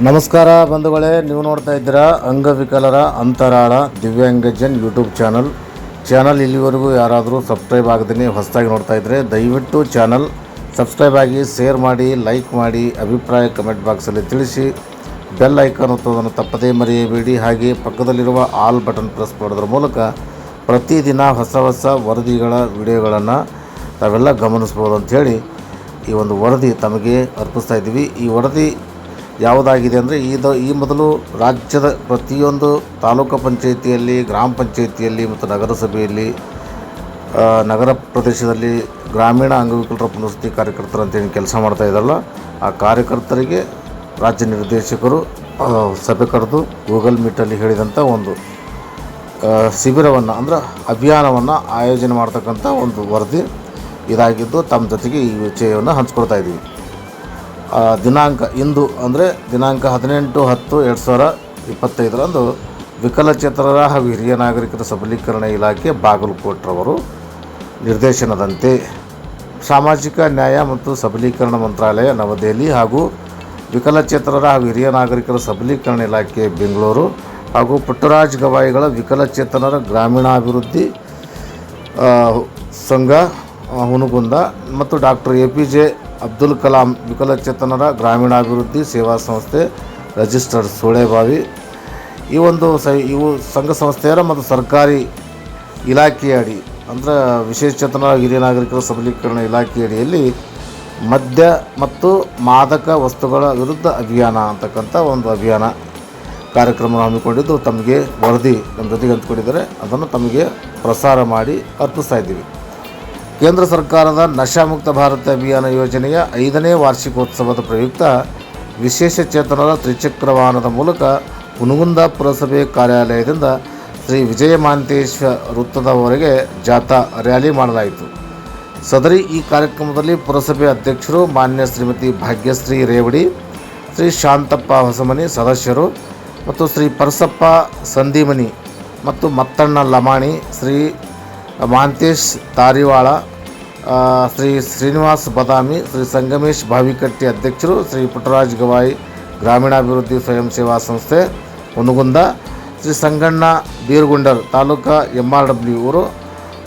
ನಮಸ್ಕಾರ ಬಂಧುಗಳೇ, ನೀವು ನೋಡ್ತಾ ಇದ್ದೀರಾ ಅಂಗವಿಕಲರ ಅಂತರಾಳ ದಿವ್ಯಾಂಗಜನ್ ಯೂಟ್ಯೂಬ್ ಚಾನಲ್. ಚಾನಲ್ ಇಲ್ಲಿವರೆಗೂ ಯಾರಾದರೂ ಸಬ್ಸ್ಕ್ರೈಬ್ ಆಗದೇ ಹೊಸದಾಗಿ ನೋಡ್ತಾ ಇದ್ದರೆ ದಯವಿಟ್ಟು ಚಾನಲ್ ಸಬ್ಸ್ಕ್ರೈಬ್ ಆಗಿ, ಶೇರ್ ಮಾಡಿ, ಲೈಕ್ ಮಾಡಿ, ಅಭಿಪ್ರಾಯ ಕಮೆಂಟ್ ಬಾಕ್ಸಲ್ಲಿ ತಿಳಿಸಿ. ಬೆಲ್ ಐಕಾನ್ ಒತ್ತೋದನ್ನು ತಪ್ಪದೇ ಮರೆಯಬೇಡಿ. ಹಾಗೆ ಪಕ್ಕದಲ್ಲಿರುವ ಆಲ್ ಬಟನ್ ಪ್ರೆಸ್ ಮಾಡೋದ್ರ ಮೂಲಕ ಪ್ರತಿದಿನ ಹೊಸ ಹೊಸ ವರದಿಗಳ, ವಿಡಿಯೋಗಳನ್ನು ತಾವೆಲ್ಲ ಗಮನಿಸ್ಬೋದು ಅಂಥೇಳಿ ಈ ಒಂದು ವರದಿ ತಮಗೆ ಅರ್ಪಿಸ್ತಾ ಇದ್ದೀವಿ. ಈ ವರದಿ ಯಾವುದಾಗಿದೆ ಅಂದರೆ ಇದು ಈ ಮೊದಲು ರಾಜ್ಯದ ಪ್ರತಿಯೊಂದು ತಾಲೂಕು ಪಂಚಾಯಿತಿಯಲ್ಲಿ, ಗ್ರಾಮ ಪಂಚಾಯಿತಿಯಲ್ಲಿ ಮತ್ತು ನಗರಸಭೆಯಲ್ಲಿ ನಗರ ಪ್ರದೇಶದಲ್ಲಿ ಗ್ರಾಮೀಣ ಅಂಗವಿಕಲರ ಪುನರ್ವಸತಿ ಕಾರ್ಯಕರ್ತರು ಅಂತೇನು ಕೆಲಸ ಮಾಡ್ತಾ ಇದ್ದಾರಲ್ಲ, ಆ ಕಾರ್ಯಕರ್ತರಿಗೆ ರಾಜ್ಯ ನಿರ್ದೇಶಕರು ಸಭೆ ಕರೆದು ಗೂಗಲ್ ಮೀಟಲ್ಲಿ ಹೇಳಿದಂಥ ಒಂದು ಶಿಬಿರವನ್ನು ಅಂದರೆ ಅಭಿಯಾನವನ್ನು ಆಯೋಜನೆ ಮಾಡ್ತಕ್ಕಂಥ ಒಂದು ವರದಿ ಇದಾಗಿದ್ದು ತಮ್ಮ ಜೊತೆಗೆ ಈ ವಿಷಯವನ್ನು ಹಂಚ್ಕೊಳ್ತಾ ಇದ್ದೀವಿ. ದಿನಾಂಕ ಇಂದು ಅಂದರೆ ದಿನಾಂಕ ಹದಿನೆಂಟು ಹತ್ತು ಎರಡು ಸಾವಿರ ಇಪ್ಪತ್ತೈದರಂದು ವಿಕಲಚೇತನರ ಹಾಗೂ ಹಿರಿಯ ನಾಗರಿಕರ ಸಬಲೀಕರಣ ಇಲಾಖೆ ಬಾಗಲಕೋಟ್ರವರು ನಿರ್ದೇಶನದಂತೆ ಸಾಮಾಜಿಕ ನ್ಯಾಯ ಮತ್ತು ಸಬಲೀಕರಣ ಮಂತ್ರಾಲಯ ನವದೆಹಲಿ ಹಾಗೂ ವಿಕಲಚೇತನರ ಹಾಗೂ ಹಿರಿಯ ನಾಗರಿಕರ ಸಬಲೀಕರಣ ಇಲಾಖೆ ಬೆಂಗಳೂರು ಹಾಗೂ ಪುಟ್ಟರಾಜ್ ಗವಾಯಿಗಳ ವಿಕಲಚೇತನರ ಗ್ರಾಮೀಣಾಭಿವೃದ್ಧಿ ಸಂಘ ಹುನಗುಂದ ಮತ್ತು doctor A P J Abdul Kalam ವಿಕಲಚೇತನರ ಗ್ರಾಮೀಣಾಭಿವೃದ್ಧಿ ಸೇವಾ ಸಂಸ್ಥೆ ರಿಜಿಸ್ಟರ್ ಸೋಳೆಬಾವಿ. ಈ ಒಂದು ಸ, ಇವು ಸಂಘ ಸಂಸ್ಥೆಯರ ಮತ್ತು ಸರ್ಕಾರಿ ಇಲಾಖೆಯ ಅಡಿ ಅಂದರೆ ವಿಶೇಷಚೇತನ ಹಿರಿಯ ನಾಗರಿಕರ ಸಬಲೀಕರಣ ಇಲಾಖೆಯಡಿಯಲ್ಲಿ ಮದ್ಯ ಮತ್ತು ಮಾದಕ ವಸ್ತುಗಳ ವಿರುದ್ಧ ಅಭಿಯಾನ ಅಂತಕ್ಕಂಥ ಒಂದು ಅಭಿಯಾನ ಕಾರ್ಯಕ್ರಮ ಹಮ್ಮಿಕೊಂಡಿದ್ದು. ತಮಗೆ ವರದಿ ನಮ್ಮ ಜೊತೆಗೆ ಅಂತಕೊಂಡಿದ್ದಾರೆ. ಅದನ್ನು ತಮಗೆ ಪ್ರಸಾರ ಮಾಡಿ ಅರ್ಪಿಸ್ತಾ ಇದ್ದೀವಿ. ಕೇಂದ್ರ ಸರ್ಕಾರದ ನಶಾಮುಕ್ತ ಭಾರತ ಅಭಿಯಾನ ಯೋಜನೆಯ ಐದನೇ ವಾರ್ಷಿಕೋತ್ಸವದ ಪ್ರಯುಕ್ತ ವಿಶೇಷ ಚೇತನರ ತ್ರಿಚಕ್ರ ವಾಹನದ ಮೂಲಕ ಹುನಗುಂದ ಪುರಸಭೆ ಕಾರ್ಯಾಲಯದಿಂದ ಶ್ರೀ ವಿಜಯ ಮಾಂತೇಶ್ವರ ವೃತ್ತದವರೆಗೆ ಜಾಥಾ ರ್ಯಾಲಿ ಮಾಡಲಾಯಿತು. ಸದರಿ ಈ ಕಾರ್ಯಕ್ರಮದಲ್ಲಿ ಪುರಸಭೆ ಅಧ್ಯಕ್ಷರು ಮಾನ್ಯ ಶ್ರೀಮತಿ ಭಾಗ್ಯಶ್ರೀ ರೇವಡಿ, ಶ್ರೀ ಶಾಂತಪ್ಪ ಹೊಸಮನಿ ಸದಸ್ಯರು ಮತ್ತು ಶ್ರೀ ಪರಸಪ್ಪ ಸಂದೀಮನಿ ಮತ್ತು ಮತ್ತಣ್ಣ ಲಮಾಣಿ, ಶ್ರೀ ಮಾಂತೇಶ್ ತಾರಿವಾಳ ಶ್ರೀ ಶ್ರೀನಿವಾಸ್ ಬದಾಮಿ ಶ್ರೀ ಸಂಗಮೇಶ್ ಭಾವಿಕಟ್ಟಿ ಅಧ್ಯಕ್ಷರು ಶ್ರೀ ಪುಟ್ಟರಾಜ್ ಗವಾಯಿ ಗ್ರಾಮೀಣಾಭಿವೃದ್ಧಿ ಸ್ವಯಂ ಸೇವಾ ಸಂಸ್ಥೆ Hungund Shri Sanganna Birgundar taluka M R W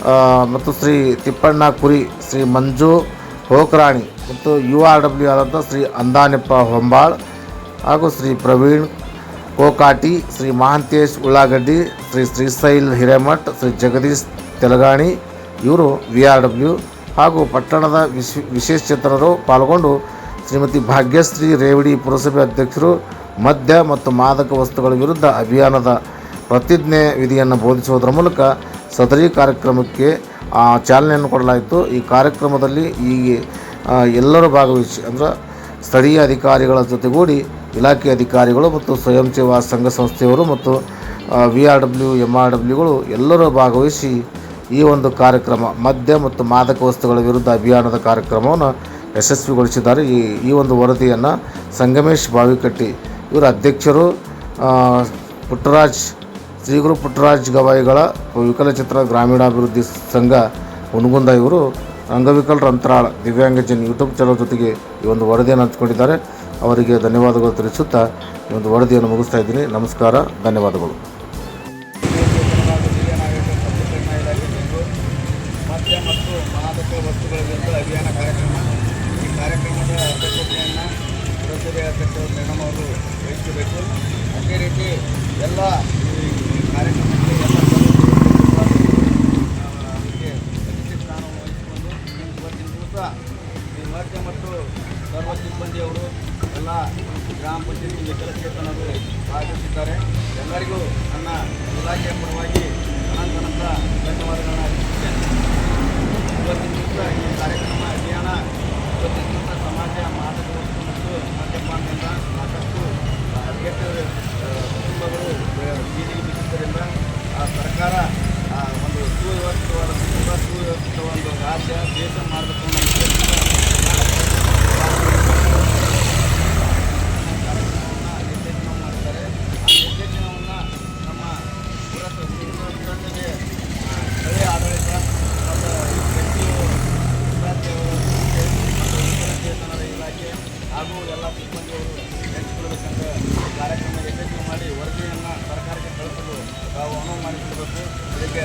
ಆ, ಮತ್ತು ಶ್ರೀ ತಿಪ್ಪಣ್ಣ ಕುರಿ ಶ್ರೀ ಮಂಜು ಹೋಕರಾಣಿ ಮತ್ತು ಯು ಆರ್ ಡಬ್ಲ್ಯೂ ಆದಂಥ ಶ್ರೀ ಅಂದಾನೆಪ್ಪ ಹೊಂಬಾಳ್ ಹಾಗೂ ಶ್ರೀ ಪ್ರವೀಣ್ ಕೋಕಾಟಿ ಶ್ರೀ ಮಹಾಂತೇಶ್ ಉಳ್ಳಾಗಡ್ಡಿ ಶ್ರೀ ಶ್ರೀಶೈಲ್ ಹಿರೇಮಠ್ ಶ್ರೀ ಜಗದೀಶ್ ತೆಲಗಾಣಿ ಇವರು ವಿ ಆರ್ ಡಬ್ಲ್ಯೂ ಹಾಗೂ ಪಟ್ಟಣದ ವಿಶ್ ವಿಶೇಷಚೇತನರು ಪಾಲ್ಗೊಂಡು ಶ್ರೀಮತಿ ಭಾಗ್ಯಶ್ರೀ ರೇವಡಿ ಪುರಸಭೆ ಅಧ್ಯಕ್ಷರು ಮದ್ಯ ಮತ್ತು ಮಾದಕ ವಸ್ತುಗಳ ವಿರುದ್ಧ ಅಭಿಯಾನದ ಪ್ರತಿಜ್ಞೆ ವಿಧಿಯನ್ನು ಬೋಧಿಸುವುದರ ಮೂಲಕ ಸದರಿ ಕಾರ್ಯಕ್ರಮಕ್ಕೆ ಚಾಲನೆಯನ್ನು ಕೊಡಲಾಯಿತು. ಈ ಕಾರ್ಯಕ್ರಮದಲ್ಲಿ ಈ ಎಲ್ಲರೂ ಭಾಗವಹಿಸಿ, ಅಂದ್ರೆ ಸ್ಥಳೀಯ ಅಧಿಕಾರಿಗಳ ಜೊತೆಗೂಡಿ ಇಲಾಖೆ ಅಧಿಕಾರಿಗಳು ಮತ್ತು ಸ್ವಯಂ ಸೇವಾ ಸಂಘ ಸಂಸ್ಥೆಯವರು ಮತ್ತು V R W M R ಡಬ್ಲ್ಯೂಗಳು ಎಲ್ಲರೂ ಭಾಗವಹಿಸಿ ಈ ಒಂದು ಕಾರ್ಯಕ್ರಮ, ಮದ್ಯ ಮತ್ತು ಮಾದಕ ವಸ್ತುಗಳ ವಿರುದ್ಧ ಅಭಿಯಾನದ ಕಾರ್ಯಕ್ರಮವನ್ನು ಯಶಸ್ವಿಗೊಳಿಸಿದ್ದಾರೆ. ಈ ಈ ಒಂದು ವರದಿಯನ್ನು ಸಂಗಮೇಶ್ ಬಾವಿಕಟ್ಟಿ ಇವರ ಅಧ್ಯಕ್ಷರು ಪುಟ್ಟರಾಜ್, ಶ್ರೀಗುರು ಪುಟ್ಟರಾಜ್ ಗವಾಯಿಗಳ ವಿಕಲಚಿತ್ರ ಗ್ರಾಮೀಣಾಭಿವೃದ್ಧಿ ಸಂಘ ಹುನಗುಂದ ಇವರು ಅಂಗವಿಕಲರ ಅಂತರಾಳ ದಿವ್ಯಾಂಗಜನ್ ಯೂಟ್ಯೂಬ್ ಚಾನಲ್ ಜೊತೆಗೆ ಈ ಒಂದು ವರದಿಯನ್ನು ಹಂಚಿಕೊಂಡಿದ್ದಾರೆ. ಅವರಿಗೆ ಧನ್ಯವಾದಗಳು ತಿಳಿಸುತ್ತಾ ಈ ಒಂದು ವರದಿಯನ್ನು ಮುಗಿಸ್ತಾ ಇದ್ದೀನಿ. ನಮಸ್ಕಾರ, ಧನ್ಯವಾದಗಳು. ಮತ್ತು ಮಾದಕ ವಸ್ತುಗಳ ವಿರುದ್ಧ ಅಭಿಯಾನ ಕಾರ್ಯಕ್ರಮ. ಈ ಕಾರ್ಯಕ್ರಮದ ಅಧ್ಯಕ್ಷತೆಯನ್ನು ಪುರಸಭೆ ಅಧ್ಯಕ್ಷರು ಅವರು ವಹಿಸಬೇಕು. ಅದೇ ರೀತಿ ಎಲ್ಲ ಈ ಕಾರ್ಯಕ್ರಮಕ್ಕೆ ಎಲ್ಲ ಅದಕ್ಕೆ ಅಧ್ಯಕ್ಷ ಸ್ಥಾನವನ್ನು ವಹಿಸಿಕೊಂಡು ಇವತ್ತಿನ ಈ ಮತ್ತು ಸರ್ವ ಸಿಬ್ಬಂದಿಯವರು ಎಲ್ಲ ಗ್ರಾಮ ಪಂಚಾಯತಿ ವಿಕಲಚೇತನರು ಭಾಗವಹಿಸಿದ್ದಾರೆ. ಎಲ್ಲರಿಗೂ ನನ್ನ ಇಲಾಖೆಯ ಪರವಾಗಿ ಅನಂತ ಧನ್ಯವಾದಗಳನ್ನು ಅರ್ಪಿಸುತ್ತೇನೆ. ಇವತ್ತಿನ ಈ ಕಾರ್ಯಕ್ರಮ ಅಭಿಯಾನ ಇವತ್ತಿನ ಸಮಾಜ ಮಾದರಿ ಮತ್ತು ಮದ್ಯಪಾನದಿಂದ ಸಾಕಷ್ಟು ಅಗತ್ಯ ಕುಟುಂಬಗಳು ಬೀದಿಗೆ ಬಿದ್ದಿದ್ದರಿಂದ ಆ ಸರ್ಕಾರ ಒಂದು ಸುವ್ಯವಸ್ಥಿತವಾದ ಕುಟುಂಬ ಸುವ್ಯವಸ್ಥಿತ ಒಂದು ರಾಜ್ಯ ದೇಶ ಮಾಡಬೇಕು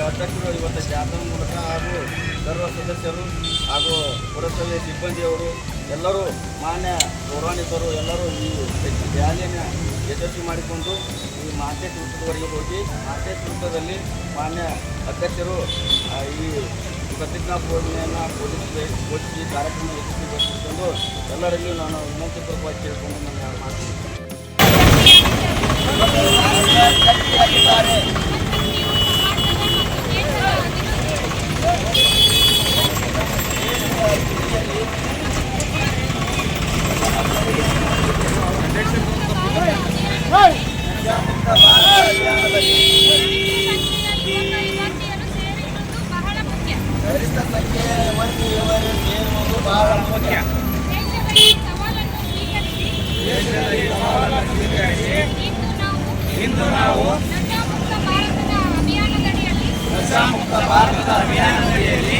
ಅಧ್ಯಕ್ಷರು ಇವತ್ತು ಜಾಥಾ ಮೂಲಕ ಹಾಗೂ ಸರ್ವ ಸದಸ್ಯರು ಹಾಗೂ ಪುರಸಭೆ ಸಿಬ್ಬಂದಿಯವರು, ಎಲ್ಲರೂ ಮಾನ್ಯ ಪೌರಾಣಿಕರು ಎಲ್ಲರೂ ಈ ರ್ಯಾಲಿಯನ್ನು ಯಶಸ್ವಿ ಮಾಡಿಕೊಂಡು ಈ ಮಾರ್ಕೆಟ್ ವೃತ್ತದವರೆಗೆ ಹೋಗಿ ಮಾರ್ಕೆಟ್ ವೃತ್ತದಲ್ಲಿ ಮಾನ್ಯ ಅಧ್ಯಕ್ಷರು ಈ ಪ್ರತಿಜ್ಞಾ ಪೂರ್ಣಿಮೆಯನ್ನು ಬೋಧಿಸಿ ಬೋಧಿಸಿ ಕಾರ್ಯಕ್ರಮ ಯಶಸ್ವಿಗೊಳಿಸಿಕೊಂಡು ಎಲ್ಲರಲ್ಲಿಯೂ ನಾನು ವಿನಂತಿಪೂರ್ವಕವಾಗಿ ಕೇಳಿಕೊಂಡು ನಾನು ಮಾತು கட்டி அடிப்பாரு வருகிற ಇಂದು ನಾವು ಭಾರತದ ಅಭಿಯಾನದಡಿಯಲ್ಲಿ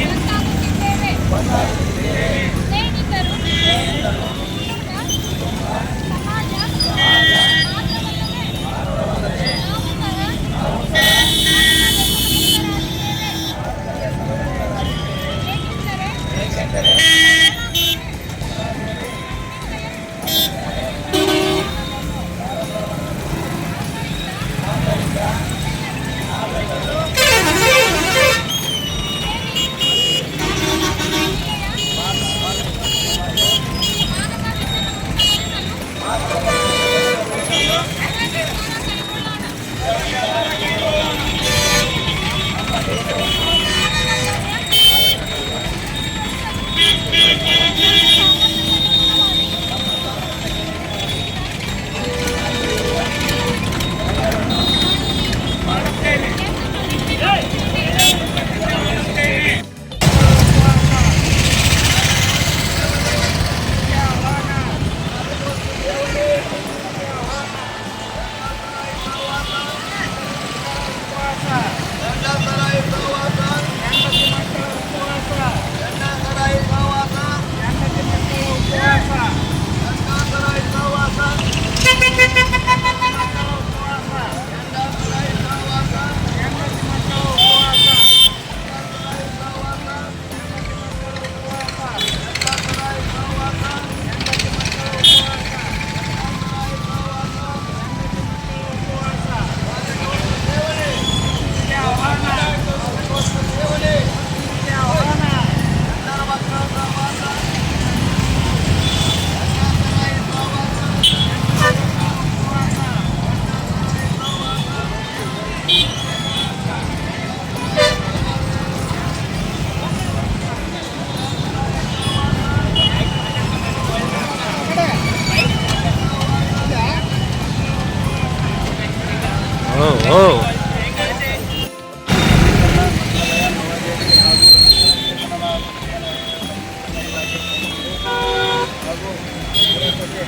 ಪುರಸಭೆ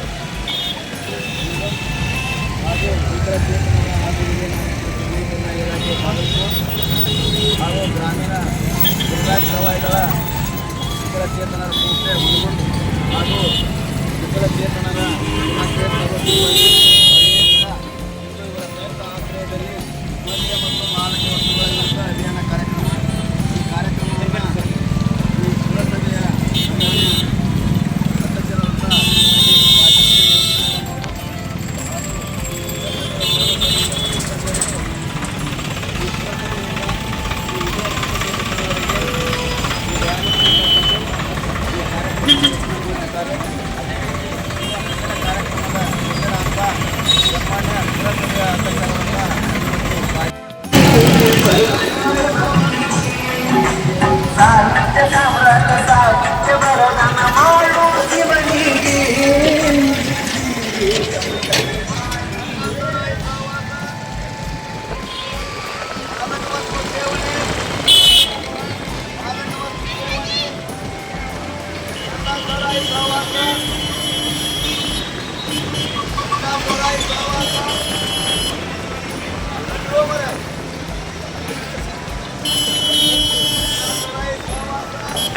ಹಾಗೂ ಇತರ ಚೇತನಗಳ ಹಾಗೂ ಹಿರಿಯ ಹಿರಿಯ ಇಲಾಖೆ ತಾಲೂಕು ಹಾಗೂ ಗ್ರಾಮೀಣ ಜಿಲ್ಲಾ ಚಳವಳಿಗಳ ಇತರ ಚೇತನರ ಸಂಸ್ಥೆ ಹುಡುಗರು ಹಾಗೂ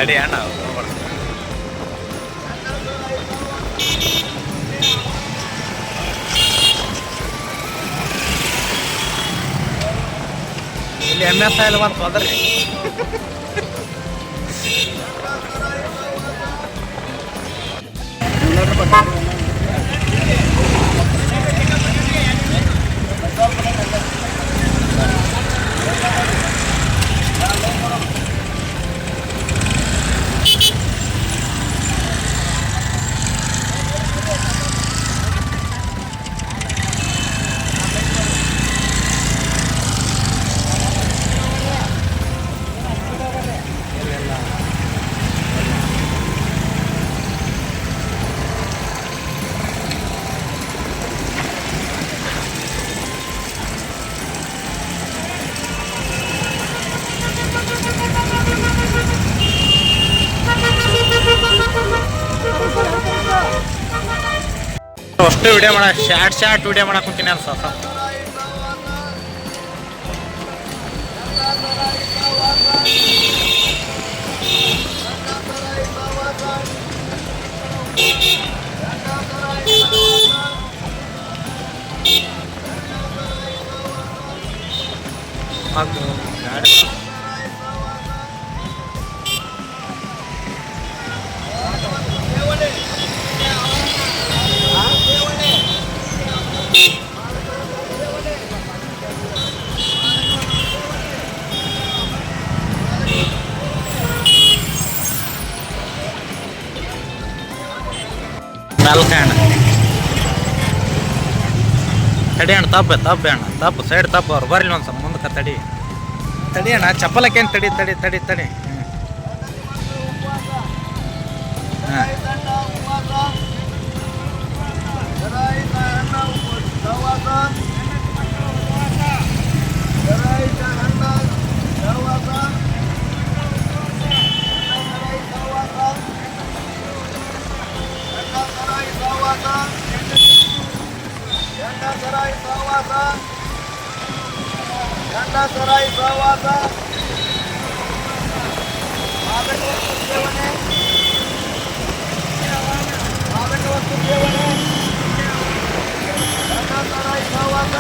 ಅಡಿ ಅಣ್ಣ ಇಲ್ಲಿ ಎಮ್ ಎಸ್ ಐಲ್ ಬಂತು ಅದ್ರಿ ಅಷ್ಟು ವಿಡಿಯೋ ಮಾಡ ಶಾರ್ಟ್ ಶಾರ್ಟ್ ವಿಡಿಯೋ ಮಾಡಕ್ ಕುಂತೀನಿ ಅನ್ಸ ಅದು ತಡಿ ಅಣ್ಣ ತಪ್ಪು ತಪ್ಪು ಅಣ್ಣ ತಪ್ಪು, ಸೈಡ್ ತಪ್ಪು, ಅವ್ರು ಬರ್ಲಿ ಒಂದು ಸ್ವಲ್ಪ ಮುಂದಕ್ಕೆ ತಡಿ. ತಡಿ ಅಣ್ಣ ಚಪ್ಪಲಕ್ಕೇನು ತಡಿ ತಡಿ ತಡಿ ತಡಿ. ಹಾಂ ఘంటాసరాయి సహవాస ఘంటాసరాయి సహవాస ఆగటి వస్తు సేవనే ఆగటి వస్తు సేవనే ఘంటాసరాయి సహవాస